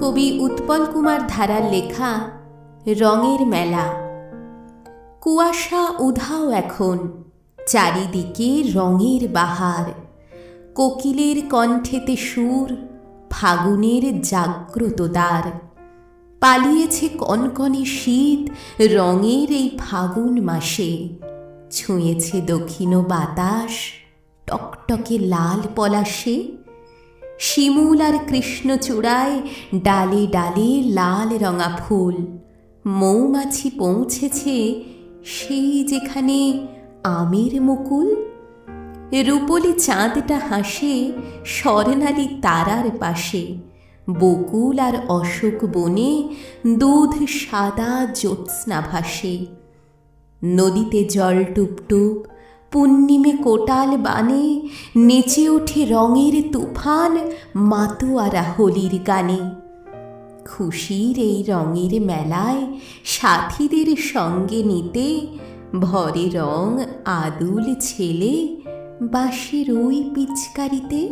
কবি উৎপল কুমার ধারার লেখা রঙের মেলা। কুয়াশা উধাও এখন, চারিদিকে রঙের বাহার। কোকিলের কণ্ঠেতে সুর, ফাগুনের জাগ্রত দ্বার। পালিয়েছে কনকনে শীত রঙের এই ফাগুন মাসে। ছুঁয়েছে দক্ষিণ বাতাস, টকটকে লাল পলাশে। শিমুল আর কৃষ্ণচূড়ায় ডালে ডালে লাল রঙা ফুল। মৌমাছি পৌঁছেছে সেই যেখানে আমের মুকুল। রূপলি চাঁদটা হাসে স্বর্ণালী তারার পাশে। বকুল আর অশোক বনে দুধ সাদা জ্যোৎস্না ভাসে নদীতে জল টুপটুপ পূর্ণিমে কোটাল বানে নেচে ওঠে রঙের তুফান মাতোয়ারা হোলির গানে। খুশির এই রঙের মেলায় সাথীদের সঙ্গে নিতে ভরে রং আদুল ছেলে বাঁশের ওই পিচকারিতে।